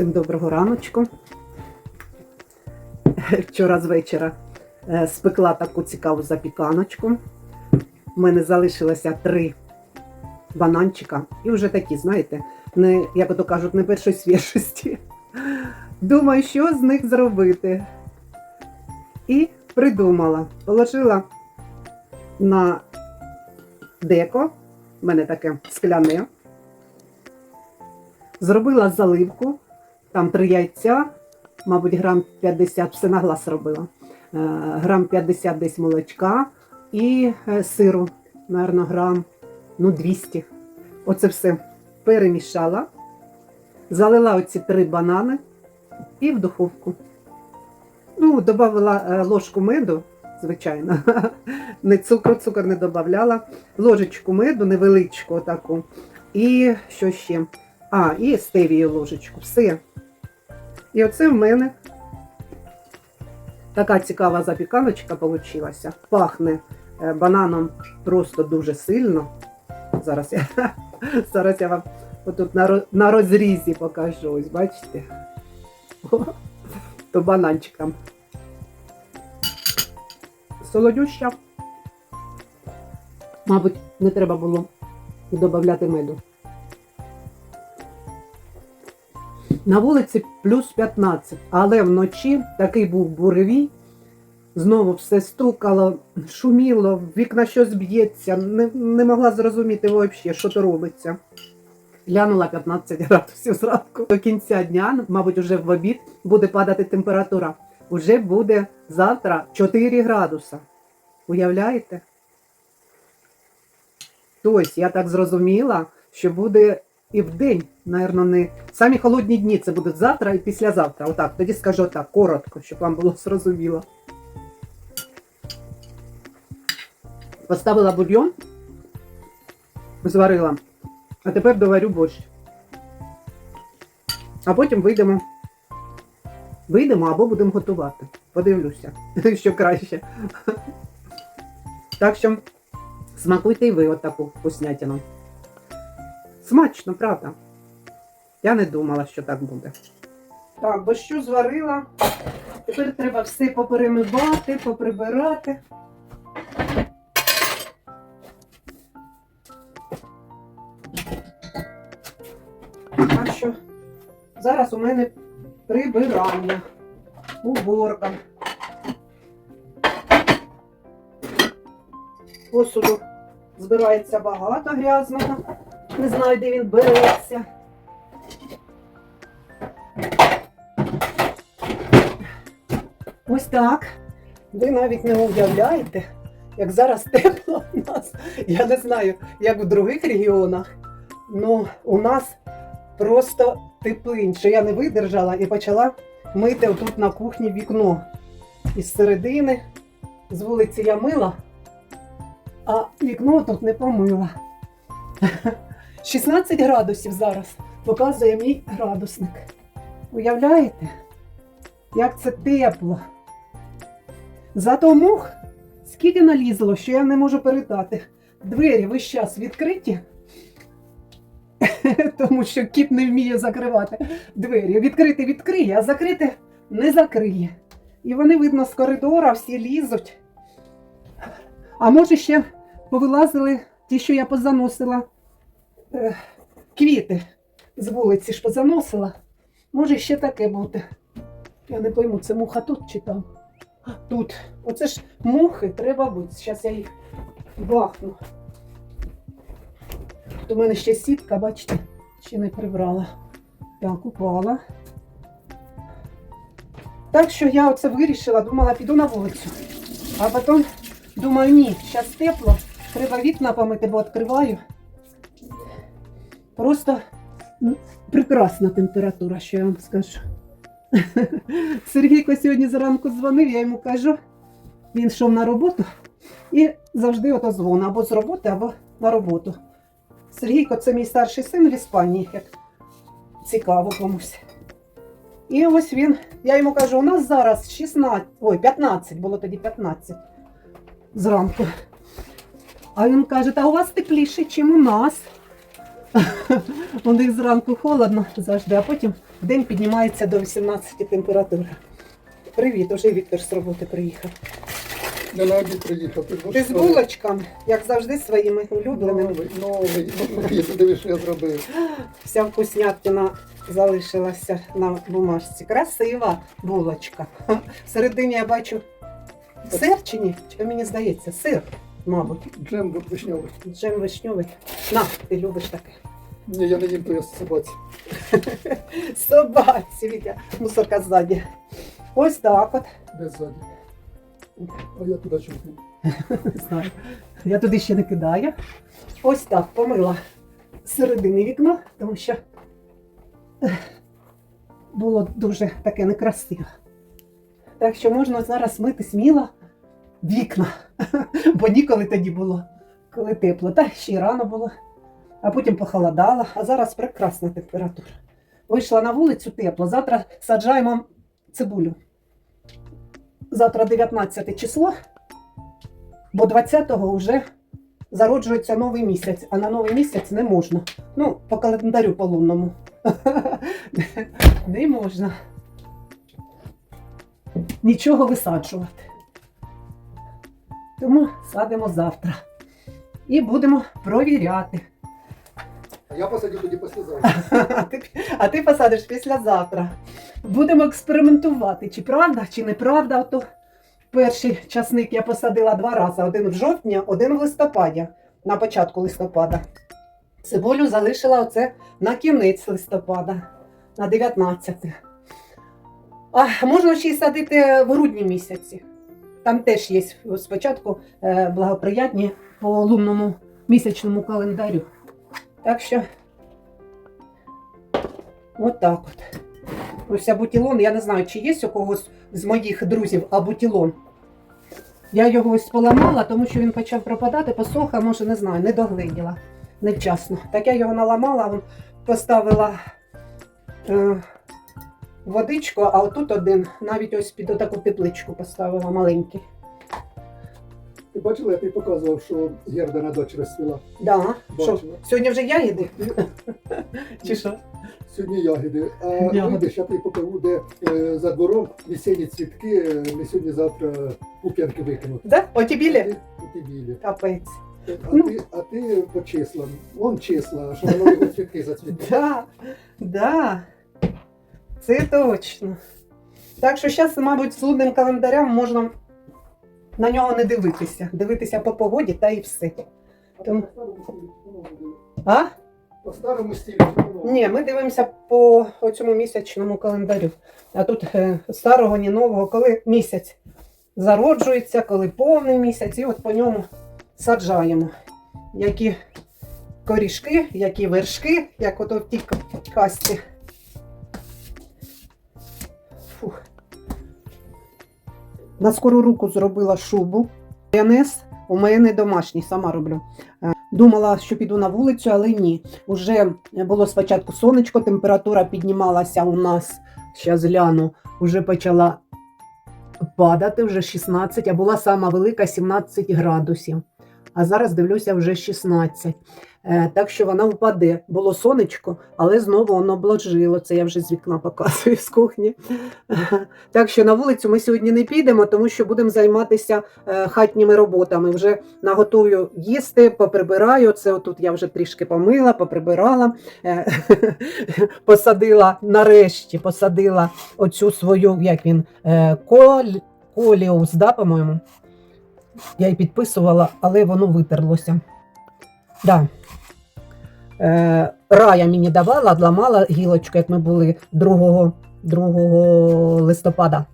Всім доброго раночку. Вчора з вечора е, спекла таку цікаву запіканочку. У мене залишилося три бананчика. І вже такі, знаєте, не, як то кажуть, не першої свіжості. Думаю, що з них зробити. І придумала. Положила на деко, в мене таке скляне. Зробила заливку, там три яйця, мабуть, грам 50, все на глаз робила. Е, Грам 50 десь молочка і е, сиру, мабуть, грам ну, 200. Оце все перемішала, залила оці три банани і в духовку. Ну, додала е, ложку меду, звичайно. Не цукру, цукор не додавала. Ложечку меду, невеличку таку. І що ще? А, і стевію ложечку. Все. І оце в мене така цікава запіканочка вийшла. Пахне е, бананом просто дуже сильно. Зараз я, зараз я вам отут на, розрізі покажу. Ось бачите? О, То бананчик там. Солодюща. Мабуть, не треба було додати меду. На вулиці плюс 15, але вночі такий був буревій. Знову все стукало, шуміло, в вікна щось б'ється. Не, не могла зрозуміти взагалі, що то робиться. Глянула 15 градусів зранку. До кінця дня, мабуть, уже в обід буде падати температура. Уже буде завтра 4 градуса. Уявляєте? Тобто, я так зрозуміла, що буде і в день, напевно, не самі холодні дні це будуть завтра і післязавтра. Отак, тоді скажу так, коротко, щоб вам було зрозуміло. Поставила бульйон, зварила, а тепер доварю борщ. А потім вийдемо. Вийдемо або будемо готувати. Подивлюся, що краще. Так що смакуйте і ви отаку вкуснятину. Смачно, правда. Я не думала, що так буде. Так, борщу зварила. Тепер треба все поперемивати, поприбирати. Так що зараз у мене прибирання, уборка. Посуду збирається багато грязного. Не знаю, де він береться. Ось так. Ви навіть не уявляєте, як зараз тепло у нас. Я не знаю, як в других регіонах. Ну, у нас просто теплинше. Я не видержала і почала мити отут на кухні вікно. Із середини, з вулиці я мила, а вікно тут не помила. 16 градусів зараз показує мій градусник. Уявляєте, як це тепло? Зато мух скільки налізло, що я не можу передати. Двері весь час відкриті, тому що кіт не вміє закривати двері. Відкрити відкриє, а закрити не закриє. І вони, видно, з коридора всі лізуть. А може ще повилазили ті, що я позаносила квіти з вулиці ж позаносила. Може ще таке бути. Я не пойму, це муха тут чи там? Тут. Оце ж мухи треба бути. Зараз я їх бахну. Тут у мене ще сітка, бачите, ще не прибрала. Так, упала. Так що я оце вирішила, думала, піду на вулицю. А потім думаю, ні, зараз тепло, треба вікна помити, бо відкриваю. Просто прекрасна температура, що я вам скажу. Сергійко сьогодні зранку дзвонив, я йому кажу, він йшов на роботу і завжди ото дзвон або з роботи, або на роботу. Сергійко це мій старший син в Іспанії, як цікаво комусь. І ось він, я йому кажу, у нас зараз 16, ой, 15, було тоді 15 зранку. А він каже, та у вас тепліше, ніж у нас. У них зранку холодно завжди, а потім в день піднімається до 18 температура. Привіт, уже Віктор з роботи приїхав. Я на обід приїхав. Ти, з булочками, як завжди, своїми улюбленими. Новий, новий, новий. Ти дивиш, що я зробив. Вся вкуснятина залишилася на бумажці. Красива булочка. Всередині я бачу сир чи ні? Чи мені здається, сир, мабуть. Джем вишньовий. Джем вишньовий. На, ти любиш таке. Ні, я не їм, то я собаці. Собаці, Вітя, мусорка ззаді. Ось так от. Де ззаді. А я туди чому? Не знаю. Я туди ще не кидаю. Ось так помила середини вікно, тому що було дуже таке некрасиве. Так що можна зараз мити сміло вікна, бо ніколи тоді було, коли тепло. Та ще й рано було, а потім похолодало, а зараз прекрасна температура. Вийшла на вулицю тепло. Завтра саджаємо цибулю. Завтра 19 число бо 20-го вже зароджується новий місяць, а на новий місяць не можна. Ну, по календарю по лунному. Не можна. Нічого висаджувати. Тому садимо завтра. І будемо провіряти. А я посадю тоді післязавтра. А ти, а ти посадиш післязавтра. Будемо експериментувати, чи правда, чи неправда. Ото перший часник я посадила два рази: один в жовтні, один в листопаді, на початку листопада. Цибулю залишила оце на кінець листопада, на 19. А можна ще й садити в грудні місяці. Там теж є спочатку е, благоприятні по лунному місячному календарю. Так що От от. Ось абутілон, я не знаю, чи є у когось з моїх друзів абутілон. Я його ось поламала, тому що він почав пропадати, посох, а може, не знаю, не догледіла невчасно. Так я його наламала, поставила е, водичку, а отут один, навіть ось під таку тепличку поставила маленький. Ти бачила, я тобі показував, що герда на дочі розцвіла. Да. Що, сьогодні вже ягіди? Чи що? Сьогодні ягоди. А Ягоди. вийдеш, я тобі покажу, де е, за двором весенні цвітки, е, ми сьогодні-завтра пуп'янки викинути. Да? Оті білі? Оті білі. Капець. А Ну. ти, а ти по числам. Вон числа, що нові год цвітки зацвітуть. Да, да, це точно. Так що зараз, мабуть, з лунним календарем можна на нього не дивитися. Дивитися по погоді та і все. Тому- А? По старому стилю. Ні, ми дивимося по цьому місячному календарю. А тут е, старого, ні нового, коли місяць зароджується, коли повний місяць, і от по ньому саджаємо. Які корішки, які вершки, як ото в тій касті. На скору руку зробила шубу. Майонез у мене домашній, сама роблю. Е, Думала, що піду на вулицю, але ні. Уже було спочатку сонечко, температура піднімалася у нас, зараз гляну, вже почала падати, вже 16, а була сама велика 17 градусів. А зараз дивлюся вже 16. Е, так що вона впаде. Було сонечко, але знову воно бложило. Це я вже з вікна показую з кухні. Так що на вулицю ми сьогодні не підемо, тому що будемо займатися е, хатніми роботами. Вже наготую їсти, поприбираю. Це отут я вже трішки помила, поприбирала, е, посадила нарешті, посадила оцю свою, як він, коль, коліус, да, по-моєму. Я її підписувала, але воно витерлося. Да. Е, Рая мені давала, ламала гілочку, як ми були 2, 2 листопада.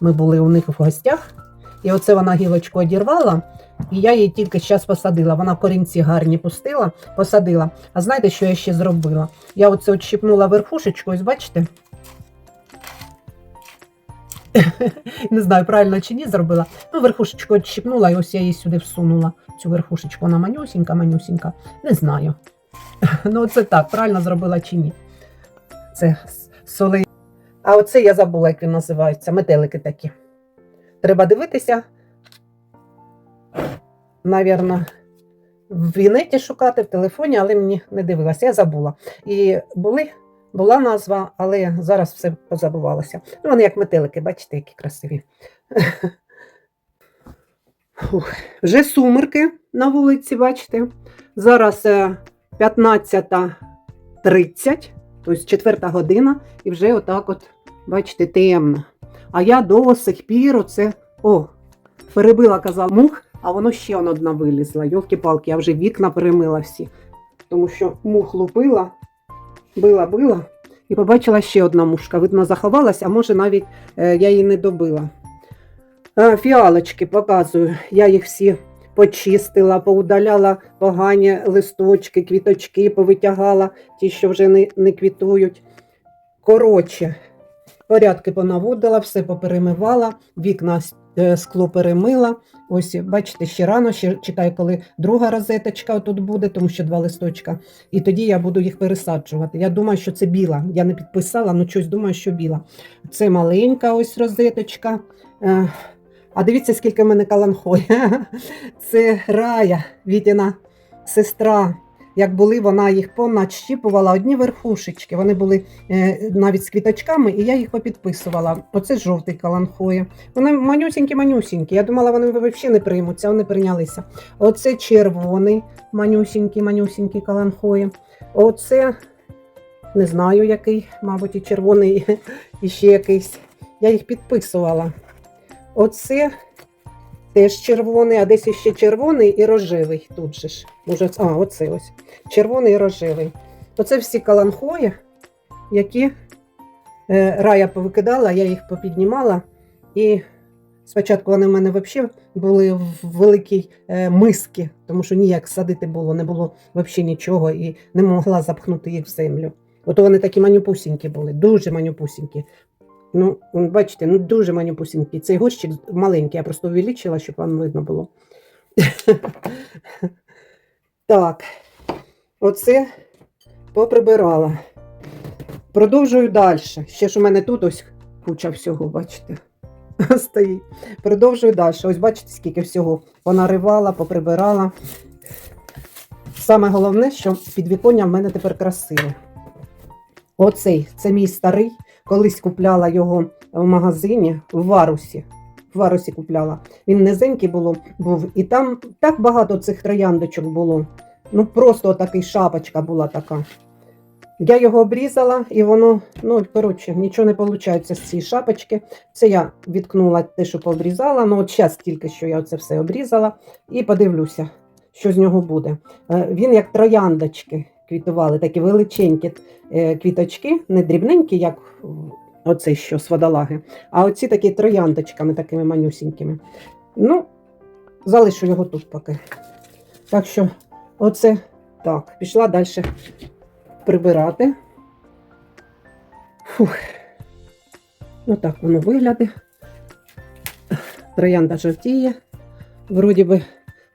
Ми були у них в гостях. І оце вона гілочку одірвала, і я її тільки зараз посадила. Вона корінці гарні пустила, посадила. А знаєте, що я ще зробила? Я оце отщипнула верхушечку, ось бачите? Не знаю, правильно чи ні зробила. Ну, верхушечку відщипнула, і ось я її сюди всунула. Цю верхушечку. Вона манюсінька, манюсінька. Не знаю. Ну, це так, правильно зробила чи ні. Це соли. А оце я забула, як він називається. Метелики такі. Треба дивитися. Навірно, в інеті шукати в телефоні, але мені не дивилася, я забула. І були, була назва, але зараз все позабувалося. Ну, вони як метелики, бачите, які красиві. Фух. Вже сумерки на вулиці, бачите. Зараз е, 15.30, тобто четверта година, і вже отак от, бачите, темно. А я до сих пір оце, о, перебила, казав, мух, а воно ще одна вилізла. Йолки-палки, я вже вікна перемила всі. Тому що мух лупила, била, била, і побачила ще одна мушка. Видно, заховалась, а може навіть е, я її не добила. Фіалочки показую. Я їх всі почистила, поудаляла погані листочки, квіточки, повитягала, ті, що вже не, не квітують. Коротше, порядки понаводила, все поперемивала, вікна скло перемила. Ось, бачите, ще рано, ще чекаю, коли друга розеточка тут буде, тому що два листочка. І тоді я буду їх пересаджувати. Я думаю, що це біла. Я не підписала, але щось думаю, що біла. Це маленька ось розеточка. Е, А дивіться, скільки в мене каланхой. Це рая, Вітіна сестра. Як були, вона їх поначіпувала одні верхушечки. Вони були е, навіть з квіточками, і я їх попідписувала. Оце жовтий каланхоє. Вони манюсінькі-манюсінькі. Я думала, вони взагалі не приймуться, вони прийнялися. Оце червоний, манюсінький, манюсінький каланхоє. Оце не знаю який, мабуть, і червоний, і ще якийсь. Я їх підписувала. Оце теж червоний, а десь ще червоний і рожевий. Тут же ж. Може, а, оце ось. Червоний і рожевий. Оце всі каланхої, які е, рая повикидала, я їх попіднімала. І спочатку вони в мене взагалі були в великій е, мисці, тому що ніяк садити було, не було взагалі нічого і не могла запхнути їх в землю. Ото вони такі манюпусінькі були, дуже манюпусінькі. Ну, бачите, ну дуже манюпусінький. Цей горщик маленький, я просто увеличила, щоб вам видно було. так, оце поприбирала. Продовжую далі. Ще ж у мене тут ось куча всього, бачите, стоїть. Продовжую далі. Ось бачите, скільки всього понаривала, поприбирала. Саме головне, що підвіконня в мене тепер красиве. Оцей, це мій старий. Колись купляла його в магазині в Варусі. В Варусі купляла. Він низенький було, був, і там так багато цих трояндочок було. Ну, просто такий шапочка була така. Я його обрізала, і воно, ну, коротше, нічого не виходить з цієї шапочки. Це я відкнула те, що пообрізала. Ну, от зараз тільки що я це все обрізала, і подивлюся, що з нього буде. Е, Він як трояндочки квітували, такі величенькі е, квіточки, не дрібненькі, як оцей що з водолаги, а оці такі трояндочками, такими манюсінькими. Ну, залишу його тут поки. Так що, оце так, пішла далі прибирати. Фух. Ну так воно виглядає. Троянда жовтіє. Вроді би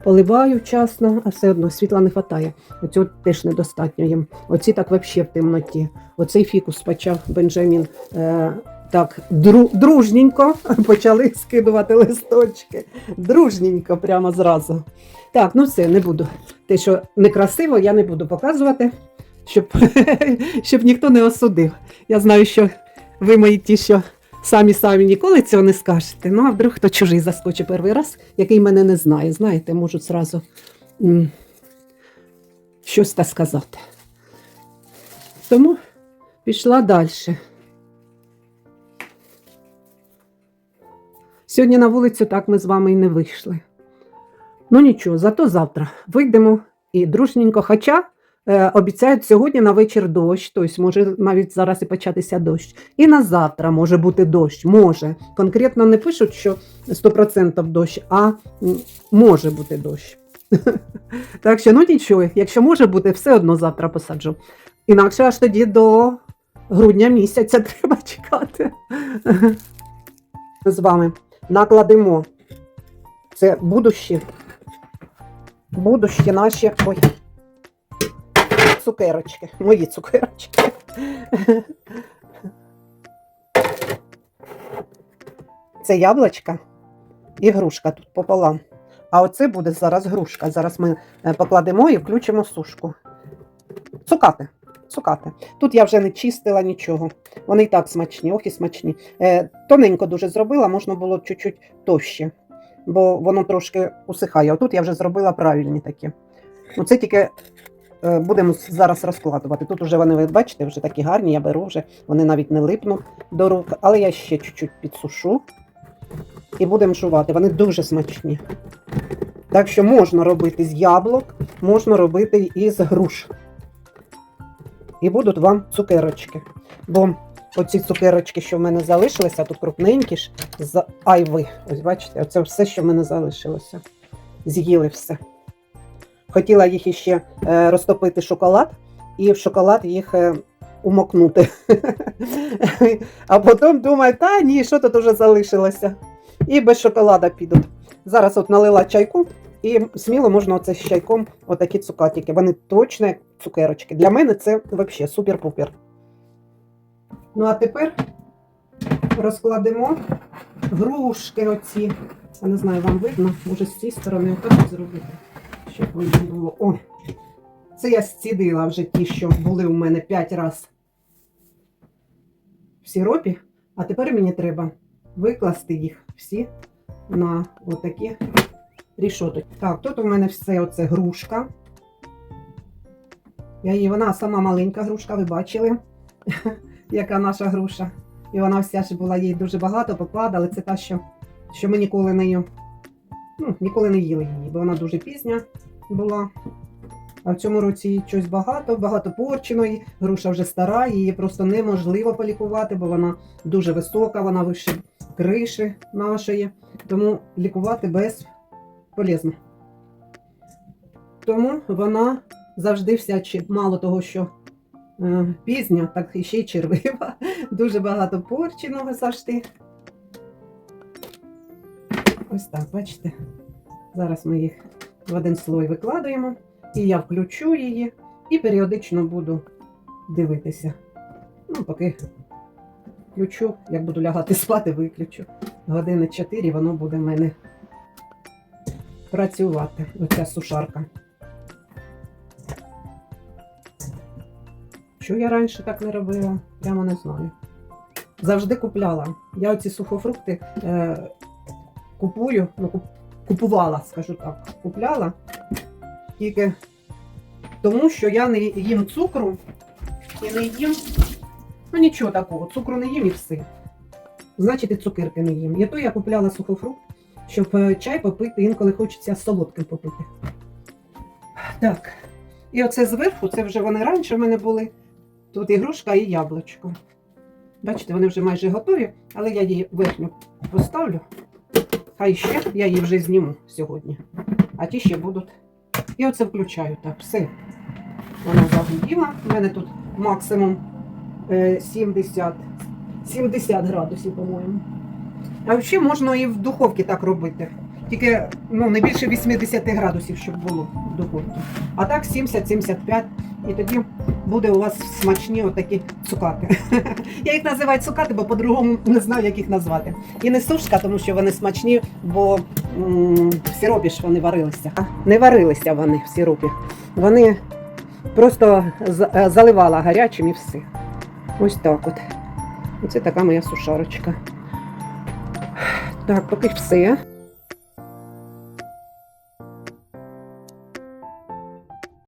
поливаю вчасно, а все одно світла не вистачає. Оцього теж недостатньо їм. Оці так взагалі в темноті. Оцей фікус почав Бенджамін е, так дру, дружненько почали скидувати листочки. Дружненько прямо зразу. Так, ну все, не буду. Те, що некрасиво, я не буду показувати, щоб, щоб ніхто не осудив. Я знаю, що ви мої ті, що самі самі ніколи цього не скажете. Ну, а вдруг хто чужий заскочить перший раз, який мене не знає. Знаєте, можуть зразу м, щось та сказати. Тому пішла далі. Сьогодні на вулицю так ми з вами і не вийшли. Ну нічого, зато завтра вийдемо і дружненько. Хоча обіцяють сьогодні на вечір дощ, тобто може навіть зараз і початися дощ. І на завтра може бути дощ. Може. Конкретно не пишуть, що 100% дощ, а може бути дощ. Так що, ну нічого, якщо може бути, все одно завтра посаджу. Інакше аж тоді до грудня місяця треба чекати. З вами накладемо. Це будущі, будущі наші ой, цукерочки, мої цукерочки. Це яблучка і грушка тут пополам. А оце буде зараз грушка. Зараз ми е, покладемо і включимо сушку. Цукати. Цукати. Тут я вже не чистила нічого. Вони і так смачні, ох і смачні. Е, тоненько дуже зробила, можна було чуть-чуть товще, бо воно трошки усихає. А тут я вже зробила правильні такі. Ну, це тільки будемо зараз розкладувати. Тут вже вони, ви бачите, вже такі гарні, я беру вже, вони навіть не липнуть до рук, але я ще чуть-чуть підсушу і будемо жувати. Вони дуже смачні. Так що можна робити з яблук, можна робити і з груш. І будуть вам цукерочки. Бо оці цукерочки, що в мене залишилися, тут крупненькі ж з айви. Ось бачите, оце все, що в мене залишилося. З'їли все. Хотіла їх іще е, розтопити шоколад і в шоколад їх е, умокнути. а потім думаю, та ні, що тут вже залишилося. І без шоколада підуть. Зараз от налила чайку, і сміло можна оце з чайком отакі цукатики. Вони точно як цукерочки. Для мене це взагалі супер-пупер. Ну а тепер розкладемо грушки оці. Я не знаю, вам видно, може з цієї сторони отак зробити, щоб видно було. О, це я зцідила вже ті, що були у мене 5 разів в сиропі. А тепер мені треба викласти їх всі на отакі рішоточки. Так, тут у мене все оце грушка. Я її, вона сама маленька грушка, ви бачили, яка наша груша. І вона вся ж була їй дуже багато, покладали. Це та, що, що ми ніколи нею, ну, ніколи не їли її, бо вона дуже пізня була. А в цьому році їй щось багато, багато порченої. Груша вже стара, її просто неможливо полікувати, бо вона дуже висока, вона вище криші нашої. Тому лікувати безполезно. Тому вона завжди вся мало того, що е, пізня, так і ще й червива. Дуже багато порченого завжди. Ось так, бачите. Зараз ми їх в один слой викладаємо. І я включу її і періодично буду дивитися. Ну, поки включу, як буду лягати спати, виключу. Години 4 воно буде в мене працювати. Оця сушарка. Що я раніше так не робила, прямо не знаю. Завжди купляла. Я оці сухофрукти е, купую, ну, куп- купувала, скажу так, купляла тільки тому, що я не їм цукру і не їм. Ну нічого такого, цукру не їм і все. Значить, і цукерки не їм. І то я купляла сухофрукт, щоб е, чай попити, інколи хочеться солодким попити. Так. І оце зверху, це вже вони раніше в мене були. Тут ігрушка і яблучко. Бачите, вони вже майже готові, але я її верхню поставлю. Хай ще я її вже зніму сьогодні. А ті ще будуть. І оце включаю так. Все. Вона загуділа. У мене тут максимум е, 70, 70 градусів, по-моєму. А взагалі можна і в духовці так робити. Тільки ну, не більше 80 градусів, щоб було в духовці. А так 70-75. І тоді буде у вас смачні отакі цукати. Я їх називаю цукати, бо по-другому не знаю, як їх назвати. І не сушка, тому що вони смачні, бо в сиропі ж вони варилися. Не варилися вони в сиропі. Вони просто е, заливала гарячим і все. Ось так от. Оце така моя сушарочка. Так, поки все.